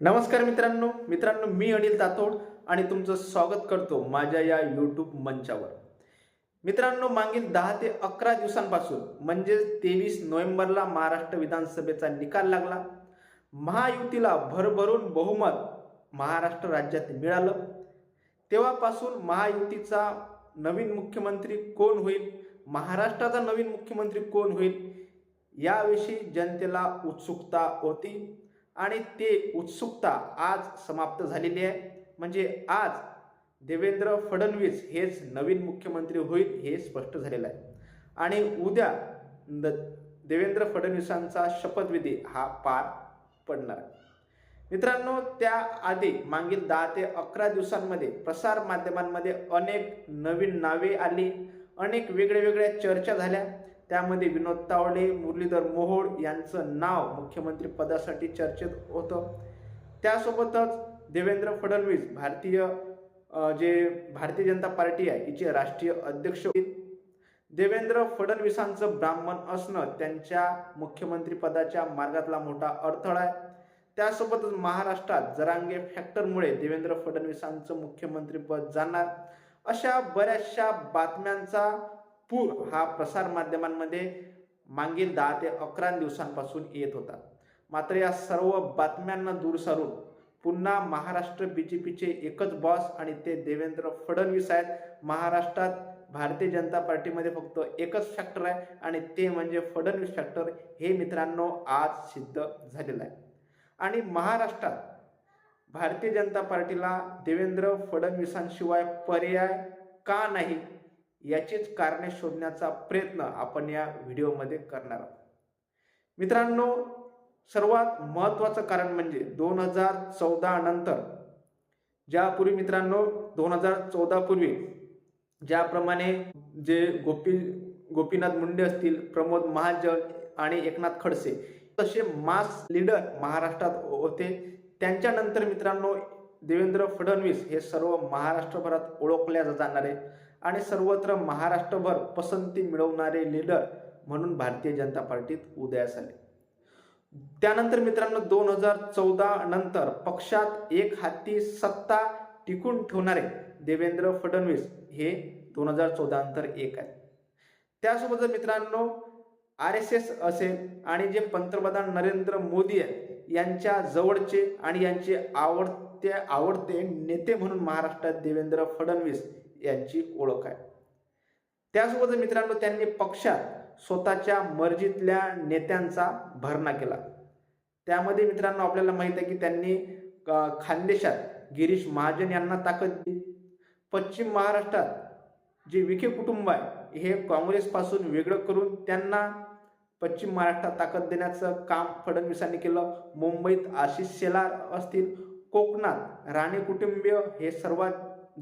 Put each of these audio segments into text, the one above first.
नमस्कार मित्रांनो. मित्रांनो मी अनिल तातोड आणि तुमचं स्वागत करतो माझ्या या यूट्यूब मंचावर. मित्रांनो मागील दहा ते अकरा दिवसांपासून म्हणजेच तेवीस नोव्हेंबरला महाराष्ट्र विधानसभेचा निकाल लागला. महायुतीला भरभरून बहुमत महाराष्ट्र राज्यात मिळालं. तेव्हापासून महायुतीचा नवीन मुख्यमंत्री कोण होईल? महाराष्ट्राचा नवीन मुख्यमंत्री कोण होईल? याविषयी जनतेला उत्सुकता होती. आणि ते उत्सुकता आज समाप्त झालेली आहे. म्हणजे आज देवेंद्र फडणवीस हेच नवीन मुख्यमंत्री होईल हे स्पष्ट झालेलं आहे. आणि उद्या द- देवेंद्र फडणवीसांचा शपथविधी हा पार पडणार आहे. मित्रांनो त्याआधी मागील दहा ते अकरा दिवसांमध्ये प्रसार माध्यमांमध्ये अनेक नवीन नावे आली अनेक वेगळ्या वेगळ्या चर्चा झाल्या. त्यामध्ये विनोद तावडे मुरलीधर मोहोळ यांचं नाव मुख्यमंत्री पदासाठी चर्चेत होतं. त्यासोबतच देवेंद्र फडणवीस भारतीय जे भारतीय जनता पार्टी आहे हिचे राष्ट्रीय अध्यक्ष देवेंद्र फडणवीसांचं ब्राह्मण असणं त्यांच्या मुख्यमंत्रीपदाच्या मार्गातला मोठा अडथळा आहे. त्यासोबतच महाराष्ट्रात जरांगे फॅक्टरमुळे देवेंद्र फडणवीसांचं मुख्यमंत्रीपद जाणार. अशा बऱ्याचशा बातम्यांचा पूर हा प्रसार माध्यमांमध्ये मागील दहा ते अकरा दिवसांपासून येत होता. मात्र या सर्व बातम्यांना दूर सारून पुन्हा महाराष्ट्र बी जे पीचे एकच बॉस आणि ते देवेंद्र फडणवीस आहेत. महाराष्ट्रात भारतीय जनता पार्टीमध्ये फक्त एकच फॅक्टर आहे आणि ते म्हणजे फडणवीस फॅक्टर हे मित्रांनो आज सिद्ध झालेलं आहे. आणि महाराष्ट्रात भारतीय जनता पार्टीला देवेंद्र फडणवीसांशिवाय पर्याय का नाही? याचीच कारणे शोधण्याचा प्रयत्न आपण या व्हिडिओमध्ये करणार आहोत. मित्रांनो सर्वात महत्त्वाचं कारण म्हणजे दोन हजार चौदा नंतर ज्यापूर्वी मित्रांनो दोन हजार चौदा पूर्वी ज्याप्रमाणे जे गोपी गोपीनाथ मुंडे असतील प्रमोद महाजन आणि एकनाथ खडसे तसे मास लीडर महाराष्ट्रात होते. त्यांच्यानंतर मित्रांनो देवेंद्र फडणवीस हे सर्व महाराष्ट्रभरात ओळखल्या जाणारे आणि सर्वत्र महाराष्ट्रभर पसंती मिळवणारे लीडर म्हणून भारतीय जनता पार्टीत उदयास आले. त्यानंतर मित्रांनो दोन हजार चौदा नंतर पक्षात एक हाती सत्ता टिकून ठेवणारे देवेंद्र फडणवीस हे दोन हजार चौदा नंतर एक आहे त्यासोबत मित्रांनो आर एस एस असेल आणि जे पंतप्रधान नरेंद्र मोदी आहेत यांच्या जवळचे आणि यांचे आवडते आवडते नेते म्हणून महाराष्ट्रात देवेंद्र फडणवीस यांची ओळख आहे. त्यासोबत मित्रांनो त्यांनी पक्षात स्वतःच्या मर्जीतल्या नेत्यांचा भरणा केला. त्यामध्ये मित्रांनो आपल्याला माहीत आहे की त्यांनी खानदेशात गिरीश महाजन यांना ताकद दिली. पश्चिम महाराष्ट्रात जे विखे कुटुंब आहे हे काँग्रेसपासून वेगळं करून त्यांना पश्चिम महाराष्ट्रात ताकद देण्याचं काम फडणवीसांनी केलं. मुंबईत आशिष शेलार असतील कोकणात राणे कुटुंबीय हे सर्वात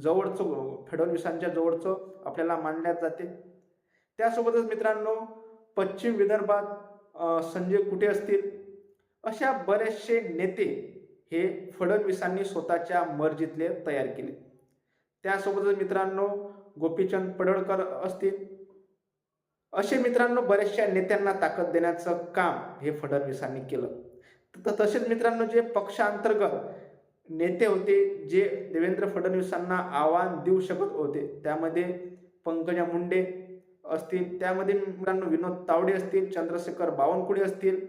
जवळचं फडणवीसांच्या जवळचं आपल्याला मानण्यात जाते. त्यासोबतच मित्रांनो पश्चिम विदर्भात संजय कुठे असतील? अशा बरेचसे नेते हे फडणवीसांनी स्वतःच्या मर्जीतले तयार केले. त्यासोबतच मित्रांनो गोपीचंद पडळकर असतील. असे मित्रांनो बऱ्याचशा नेत्यांना ताकद देण्याचं काम हे फडणवीसांनी केलं. तर तसेच मित्रांनो जे पक्षांतर्गत नेते होते जे देवेंद्र फडणवीसांना आव्हान देऊ शकत होते. त्यामध्ये पंकजा मुंडे असतील त्यामध्ये मित्रांनो विनोद तावडे असतील चंद्रशेखर बावनकुळे असतील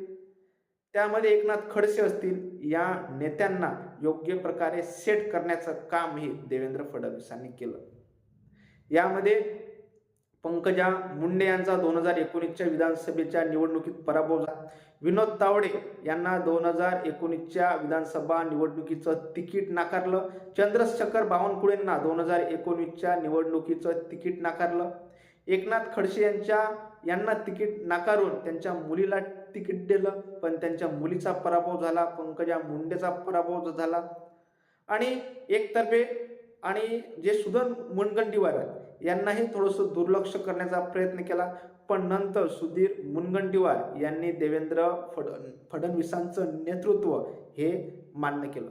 त्यामध्ये एकनाथ खडसे असतील या नेत्यांना योग्य प्रकारे सेट करण्याचं कामही देवेंद्र फडणवीसांनी केलं. यामध्ये पंकजा मुंडे यांचा दोन हजार एकोणीसच्या विधानसभेच्या निवडणुकीत पराभव झाला. विनोद तावडे यांना दोन हजार एकोणीसच्या विधानसभा निवडणुकीचं तिकीट नाकारलं. चंद्रशेखर बावनकुळेंना दोन हजार एकोणीसच्या निवडणुकीचं तिकीट नाकारलं. एकनाथ खडसे यांच्या यांना तिकीट नाकारून त्यांच्या मुलीला तिकीट दिलं पण त्यांच्या मुलीचा पराभव झाला पंकजा मुंडेचा पराभव झाला. आणि एकतर्फे आणि जे सुधन मुनगंटीवार आहेत यांनाही थोडंसं दुर्लक्ष करण्याचा प्रयत्न केला. पण नंतर सुधीर मुनगंटीवार यांनी देवेंद्र फड फडणवीसांचं नेतृत्व हे मान्य केलं.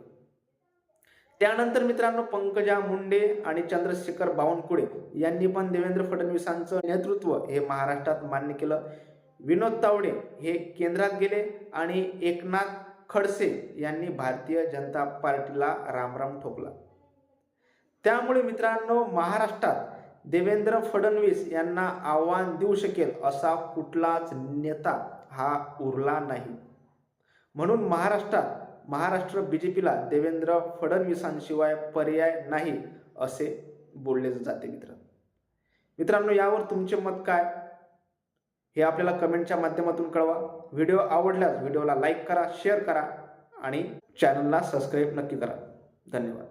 त्यानंतर मित्रांनो पंकजा मुंडे आणि चंद्रशेखर बावनकुळे यांनी पण देवेंद्र फडणवीसांचं नेतृत्व हे महाराष्ट्रात मान्य केलं. विनोद तावडे हे केंद्रात गेले आणि एकनाथ खडसे यांनी भारतीय जनता पार्टीला रामराम ठोकला. त्यामुळे मित्रांनो महाराष्ट्रात देवेंद्र फडणवीस यांना आव्हान देऊ शकेल असा कुठलाच नेता हा उरला नाही. म्हणून महाराष्ट्रात महाराष्ट्र बी जे पीला देवेंद्र फडणवीसांशिवाय पर्याय नाही असे बोलले जाते मित्र. मित्रांनो यावर तुमचे मत काय? हे आपल्याला कमेंटच्या माध्यमातून कळवा. व्हिडिओ आवडल्यास व्हिडिओला लाईक करा शेअर करा आणि चॅनलला सबस्क्राईब नक्की करा. धन्यवाद.